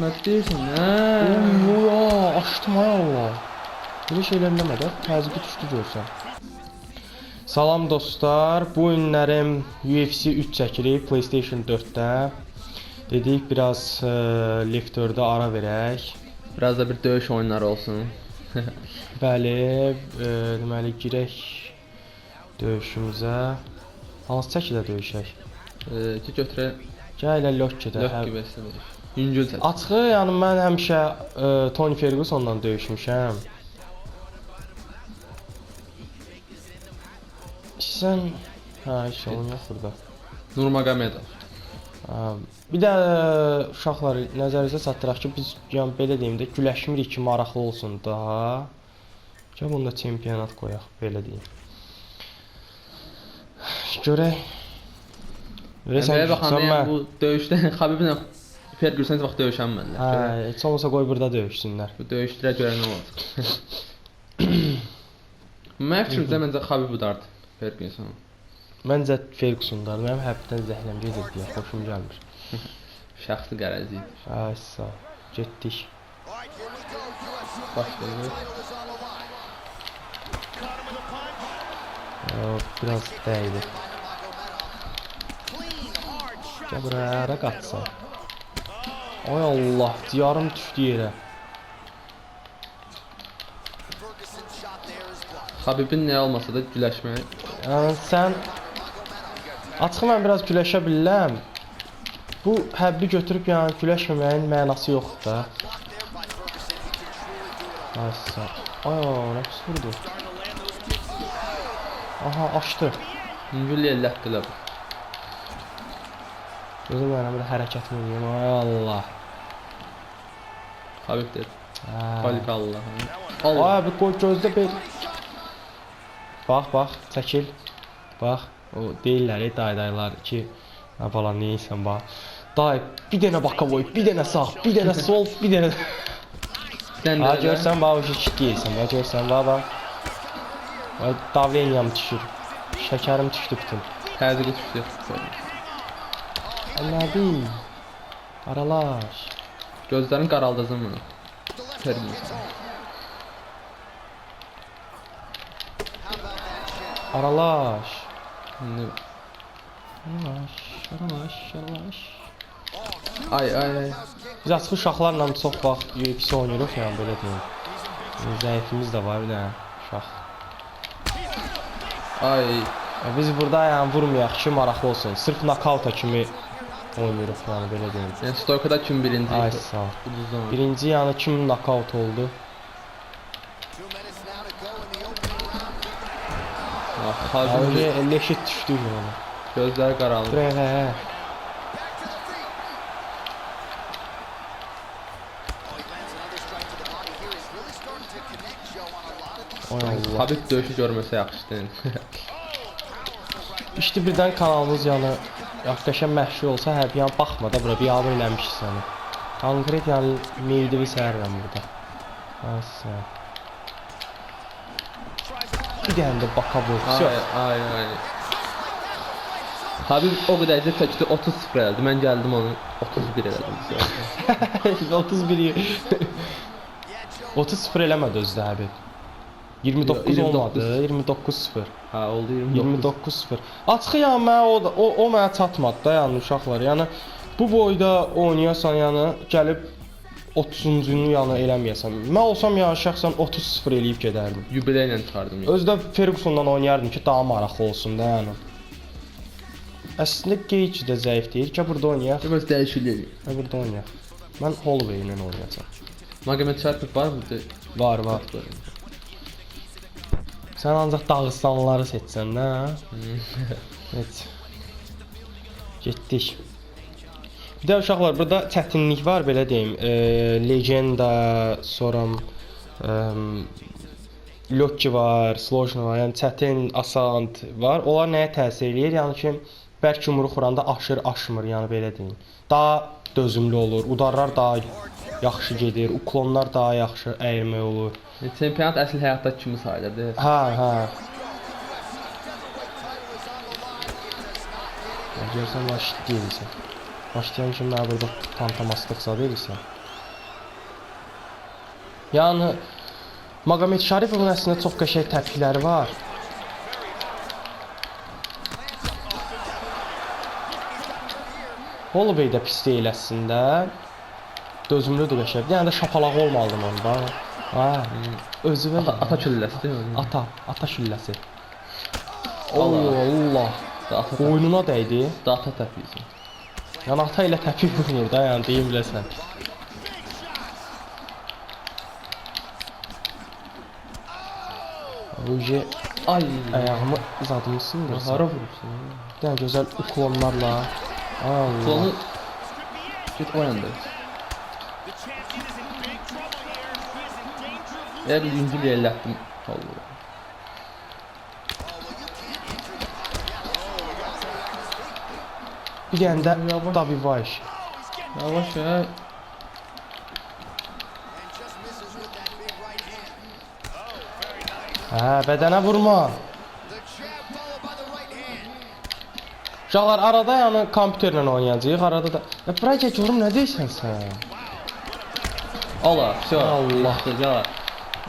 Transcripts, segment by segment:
Hikmət deyirsən, hə? Yo ya açdım ay Allah. Böyle şeyler demeden təzyiqi düşdü görsən. Salam dostlar. Bu günlərim UFC 3 çəkilib PlayStation 4-də. Dedik biraz e, Left 4-də ara verək. Biraz da bir döyüş oyunları olsun. Bəli, e, deməli girək döyüşümüzə. Hansı çəkidə döyüşək? Eee, ki götürə Gəl elə Lokkidə. lök gibi istəmir. Çək. Açığı yəni mən həmişə e, Tony Fergusonla döyüşmüşəm. Sən hə, heç olun yox burada. Nurmagomedov. Bir də e, uşaqlar nəzərinizə çatdıraq ki, biz yəni belə deyim də güləşmirik ki, maraqlı olsun daha. Gəl bunda çempionat qoyaq, belə deyim. Görək. Görəsən sən bu döyüşdə Xabiblə Ferguson heç vaxt döyüşənmədilər. Hə, heç olmasa qoy burada döyüşsünlər. Bu döyüşlərə görə nə olacaq? Mənim fikrimcə məncə Xabib udardı Ferguson. Məncə Fergusonlar mənim həbdən zəhləm gedir deyə xoşum gəlmir. Şəxsi qərəzi idi. Ay sağ. Getdik. Başlayır. Aa, biraz dəydi. Gəl ara qaçsan. Ay Allah, diyarım düşdü yerə. Xabibin nə olmasa da güləşmək. Yəni sən Açıq mən biraz güləşə bilirəm. Bu həbbi götürüb yəni güləşməməyin mənası yoxdur da. Sağ. Ay nə pis vurdu. Aha açdı. Yüngül yellətdilər. Gözüm bir hərəkətimi eləyim. Ay Allah. Xabib dedi. Hə. Xalik Allah. Allah. Ay bir qoy gözdə bir. Bax, bax, çəkil. Bax, o deyirlər, ey daydaylar ki, nə falan neysən bax. Day, bir dənə bakavoy, bir dənə sağ, bir dənə sol, bir dənə. Sən də görsən bax, o şey deyirsən, bax görsən bax bax. Davleniyam düşür. Şəkərim düşdü bütün. təzyiqi düşdü. Anladım. Aralaş. Gözlərin qaraldızın bunu. Ferguson. Aralaş. İndi Aralaş, aralaş, aralaş. ay ay ay. Biz açıq uşaqlarla çox vaxt UFC oynayırıq yəni belə deyim. Bizim Zəifimiz də var bir dənə uşaq. Ay. Ya Biz burada yəni vurmayaq ki, maraqlı olsun. Sırf nakauta kimi oynayırıq yəni belə deyim. Yəni stoykada kim birinci? Ay sağ. ol. Uduzdan. Birinci yəni kim nakaut oldu? Ah, Abi Xabib leşit düşdü yəni. gözləri qaraldı. Buraya hə. Ay Allah. Xabib döyüşü görməsə yaxşıdır. İşte birdən kanalımız yəni yaxşılaşan məşhur olsa hər bir yan baxma da bura bir abunə eləmişik səni. Konkret yəni meydivi səhərəm burada. Asa. Bir dənə də baka ay vursa. ay ay. Xabib o qədər də çəkdi 30-0 elədi. Mən gəldim onu 31 elədim. 31 30-0 eləmədi özü də Həbib. 29 29. olmadı, 29-0. Ha oldu 29. 29-0. Açıq yəni mənə o da- o, o mənə çatmadı da yəni uşaqlar. Yəni bu boyda oynayasan yəni gəlib 30-cunu yəni eləməyəsən. Mən olsam yəni şəxsən 30-0 eləyib gedərdim. Yubiley ilə çıxardım. yəni. Özdə Fergusondan oynayardım ki, daha maraqlı olsun da yəni. Əslində Gage də zəif deyil ki, burada oynayaq. Biraz dəyişiklik. Ha burada oynayaq. Mən Holloway ilə oynayacağam. Magomed Sharpov var mı? De- Var, var. Sən ancaq Dağıstanlıları seçsən hə? Evet. Getdik. Bir də uşaqlar burada çətinlik var belə deyim. E, legenda, sonra e, Loki var, Slojna var. Yəni çətin, asan var. Onlar nəyə təsir eləyir? Yəni ki, bərk yumruq vuranda aşır, aşmır, yəni belə deyim. Daha dözümlü olur. Udarlar daha yaxşı gedir, uklonlar daha yaxşı əyilmək olur. Yəni, Çempionat əsl həyatdakı kimi sayılır. Hə, hə. Ya Görsən baş deyilsən. Başlayan kimi mənə burada fantomastik zad edirsən. Yəni Magomed Şərifovun əslində çox qəşəng təpikləri var. Holloway də pis deyil əslində. Dözümlüdür qəşəng. Dənə də şapalağı olmalıdır onda. Ha, özü və Ata, ata külləsi değil mi? ata, ata şülləsi. Allah. Allah Boynuna dəydi. da ata təpiyisi. Yəni ata ilə təpik vurmur da, yəni deyim biləsən. Ruji Ay. ayağımı uzatmışsın da. Hara vurursun? Yəni gözəl uklonlarla. Allah. Sonu git Ve bir yüncü bir attım. Allah. Igen, de yavaş. da bir baş. Yavaş ya. Ha, bedene vurma. Uşaqlar arada yəni kompüterlə oynayacağıq, arada da. Ya bura keç vurum, nə deyirsən sən? Allah, Allah, Allah.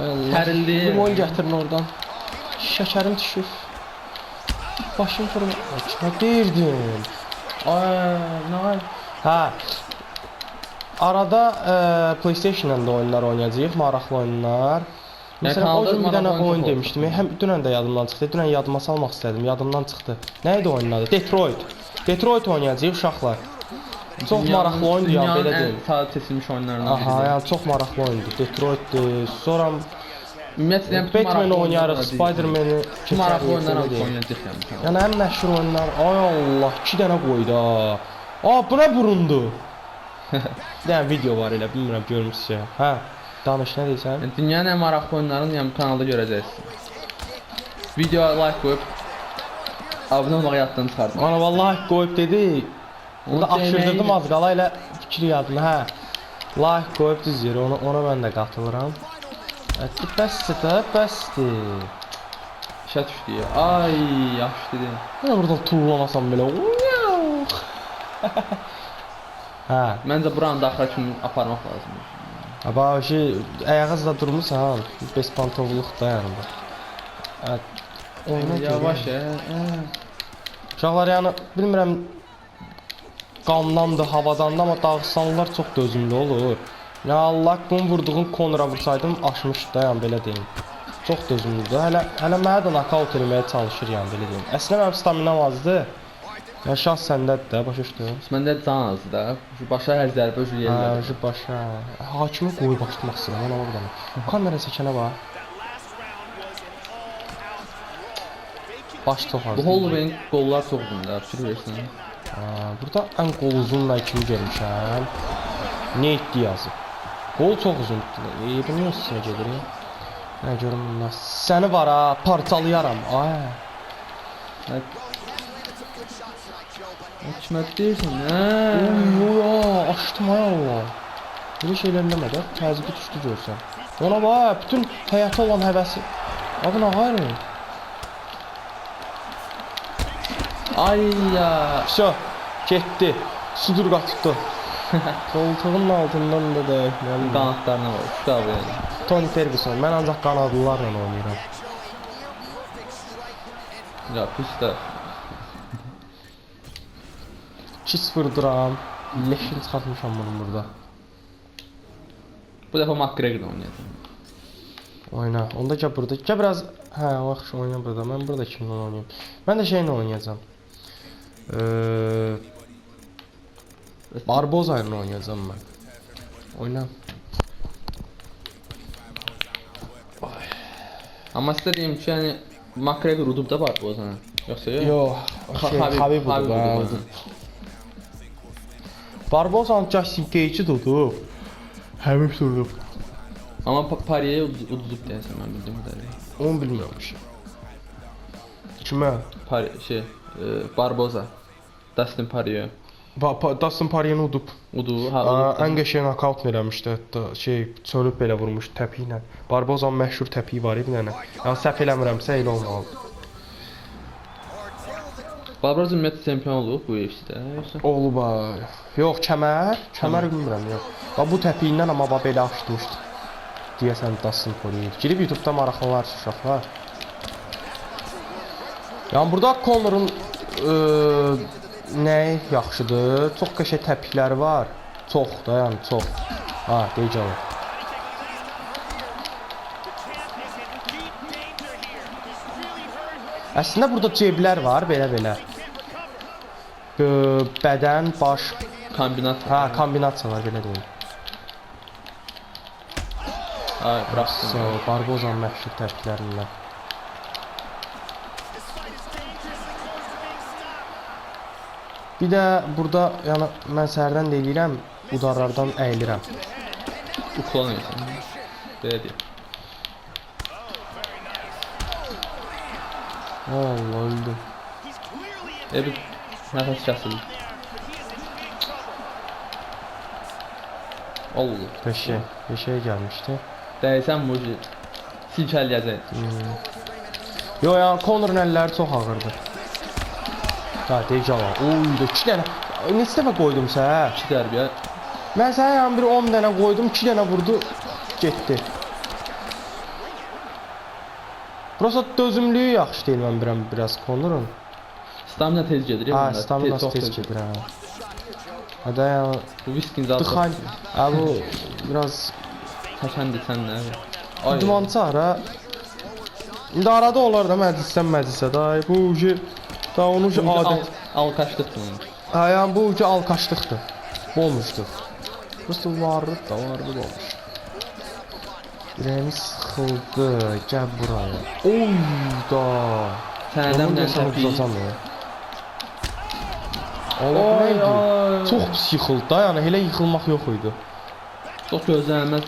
Ay Allah. Sərildi. Limon gətirin oradan. Şəkərim düşür. Başım fırına. Nə deyirdin? Ay. Ne? Hə. Arada e, PlayStation-la da oyunlar oynayacağıq, maraqlı oyunlar. Məsələn, o gün bir dənə oyun demişdim. Həm dünən də yadımdan çıxdı. Dünən yadıma salmaq istədim, yadımdan çıxdı. Nə idi oyunun adı? Detroit. Detroit oynayacağıq uşaqlar. Çox maraqlı oyundur ya, belə deyim. sadə seçilmiş oyunlarından Aha, biridir. yəni çox maraqlı oyundur. Detroitdir. Sonra Ümumiyyətlə bütün Batman oynayarıq, Spider-Man-i Bütün maraqlı keçərik, oyunlar oynayacaq yəni. Yəni ən məşhur oyunlar. Ay Allah, 2 dənə qoydu ha. Aa, bu nə burundu? Dənə video var elə, bilmirəm görmüsüz. Hə. Danış nə deyirsən? Yəni dünyanın ən maraqlı oyunlarını yəni kanalda görəcəksiniz. Videoya like qoyub abunə olmağı yaddan çıxartma. Ana vallahi qoyub dedi. Aşırdırdım deməyin. az qala elə fikri yadıma. Hə. Like qoyub düz yerə, ona ona mən də qatılıram. Ətdi bəsdir də, bəsdir. İşə düşdü ya. Ay, yaxşı dedi. Nə buradan tullanasan belə. hə. Məncə buranı da axıra kimi aparmaq lazımdır. Aba şey ayağınızda durmusan, bespantovluq da yanında. Hə. Oyuna Yavaş ya. Uşaqlar yəni bilmirəm qandandır, havadandır, amma Dağıstanlılar çox dözümlü olur. Ya Allah bunu vurduğun konra vursaydım aşmışdı da yəni belə deyim. Çox dözümlüdür. Hələ hələ mənə də nokaut eləməyə çalışır yəni belə deyim. Əslində mənim staminam azdır. Ya şans səndədir də, başa düşdün? Məndə can azdı da. Başa hər zərbə Hə, yerlər. şu başa. Hakimi qoyub başlamaq istəyirəm, ona bax. Kamera çəkənə bax. Baş çox az. Bu Holloway'in qollar uzun da, fikir versən. Ha, burada ən qol uzunla kimi görmüşəm. Ne etdi yazıb. Qol çox uzundur. Niyə üstünə gedir? Nə görüm bundan. Səni var ha, parçalayaram. Ay. Hə. Kimə deyirsən? Hə. Oy, oy, açdım ay Allah. Belə şeylər eləmə də, təzyiqi düşdü görsən. Ona bax, bütün həyata olan həvəsi. Abi nə qarı? Ay ya. Vso, getdi. Sudur qatdı. Koltuğun altından da dəyəkləndi. Qanatlarına var. Şu da böyle. Tony Ferguson. Mən ancaq qanadlılarla oynayıram. Ya pis də. 2-0 duram. Leşin çıxartmışam bunu burada. Bu dəfə McGregor oynayacaq. Oyna. Onda gəl burada. Gəl biraz hə, yaxşı oyna burada. Mən burada kimlə oynayım? Mən də şeylə oynayacağam. Eee Barboza ilə oynayacağam mən. Oyna. Amma sizə deyim ki, yəni McGregor udub da var o zaman. Yoxsa yox? Yox, Ha- şey, Habib- Habib Habib budur. ha, udub, udub. Barboza Justin Gage'i tutub. Habib tutub. Amma Pa- Pariye ud- uduzub deyəsən mən bildiyim qədərilə. Onu bilmirəm. Kimə? Pari şey, e, Barboza. Dustin Poirier. Ba pa Dustin Poirier udub. Udu, ha, udub. ən qəşəng nokaut eləmişdi hətta şey çölüb belə vurmuş təpi ilə. Barbozanın məşhur təpiyi var idi dənə. Yəni səhv eləmirəmsə elə olmalı. Barboza ümumiyyətlə çempion olub bu UFC-də, yoxsa? Olub. Yox, kəmər, kəmər bilmirəm yox. Bax bu təpiyindən amma bax belə açmışdı. deyəsən Dustin Poirier. Girib YouTube-da maraqlılar uşaqlar. Yəni burada Connor'un ə, nəyi yaxşıdır? Çox qəşəng təpikləri var. Çox da, yəni çox. Ha, deyəcəm. Əslində burada ceblər var, belə-belə. Bədən, baş, Kombinat. ha, kombinasiyalar belə deyim. Ay, bıraksın. So, Barbozanın məşhur tərkiblərindən. Bir də burada yəni mən səhərdən də eləyirəm, udarlardan əyilirəm. Uklon etsin. Belə deyək. Allah öldüm. E bir nəfəs kəsildi. Allah. Beşe, beşeye gelmişti. Dəysən ki, silkələyəcək. Yo ya Connor'un əlləri çox ağırdı. Ha, deyəcəm. Oy, da 2 dənə. Neçə dəfə qoydum sənə? 2 dərbiyə. Mən sənə yəni bir 10 dənə qoydum, 2 dənə vurdu, getdi. Prosta dözümlüyü yaxşı deyil mən bilirəm biraz Connor'un. Stamina tez gedir. ya Ha, stamina tez gedir ha. Hada ya Bu viskin zaten. tıxan. Ha bu biraz Təşəndi sən nə? Ay. dumançı ara. İndi arada olar da məclisdən məclisə da. Bu ucu da onun ucu Bu adət. al, alqaşlıq bunun. Ha yani bu ucu alkaşlıktı. Olmuştu. Prosta vardı da vardı da olmuş. Ürəyimi sıxıldı. Gəl buraya. Oy da. Sən Onu ədəmdən desəm təpi. uzacam ya. Allah neydi? ay. Çox pis yıxıldı da, yəni elə yıxılmaq yox idi. Çox gözlənilməz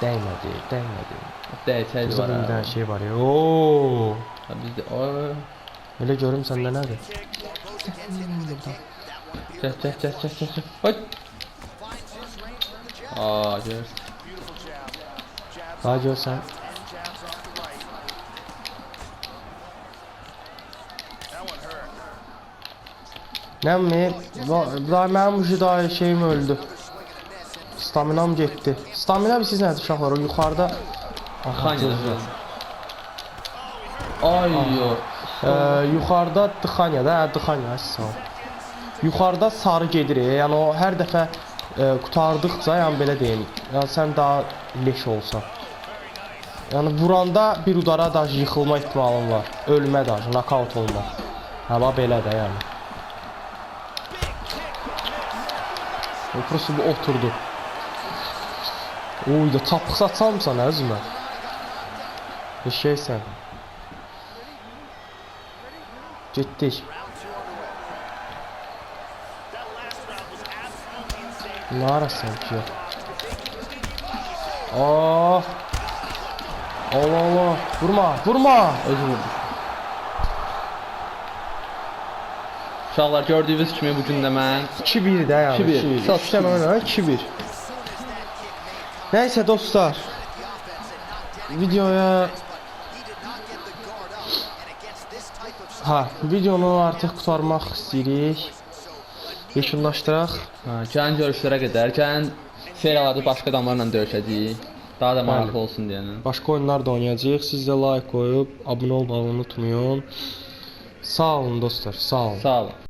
Dəymədi, dəymədi. dəyəcək Bizdə var. dənə şey var ya. Oo. Bizdə Elə görüm səndə nədir? Gəl, gəl, gəl, gəl, gəl. gəl. Ay. Aa, gör. Daha görsən. Nə mi? Daha mənim ucu daha şeyim öldü. Staminam getdi. Stamina bir siz nədir uşaqlar? O yuxarıda Xan yazıyor. Ay yo. Ə, yuxarıda tıxanya da, hə, tıxanya sağ. Yuxarıda sarı gedir. e, Yəni o hər dəfə ə, qutardıqca, yəni belə deyim, yəni sən daha leş olsan. Yəni vuranda bir udara da yıxılma ehtimalın var. Ölmə də, nokaut olma. Hə, bax belə də yəni. O prosta bu oturdu. Oy da tapıq satsamsan əzmə. Bir şeysən. Getdik. Ne arasın ki? Ah! Allah Allah! Vurma! Vurma! Özü vurmuş. Uşaqlar gördüyünüz kimi bu gün də mən 2-1 də yəni. 2-1. 2 dənə oynar 2-1. Nəysə dostlar. Videoya Ha, videonu artıq qurtarmaq istəyirik. Yekunlaşdıraq. ha, gələn görüşlərə qədər, gələn seriyalarda başqa adamlarla döyüşəcəyik. Daha da maraqlı olsun deyənə. Başqa oyunlar da oynayacağıq. Siz də like qoyub abunə olmağı unutmayın. Sağ olun dostlar, sağ olun. Sağ olun.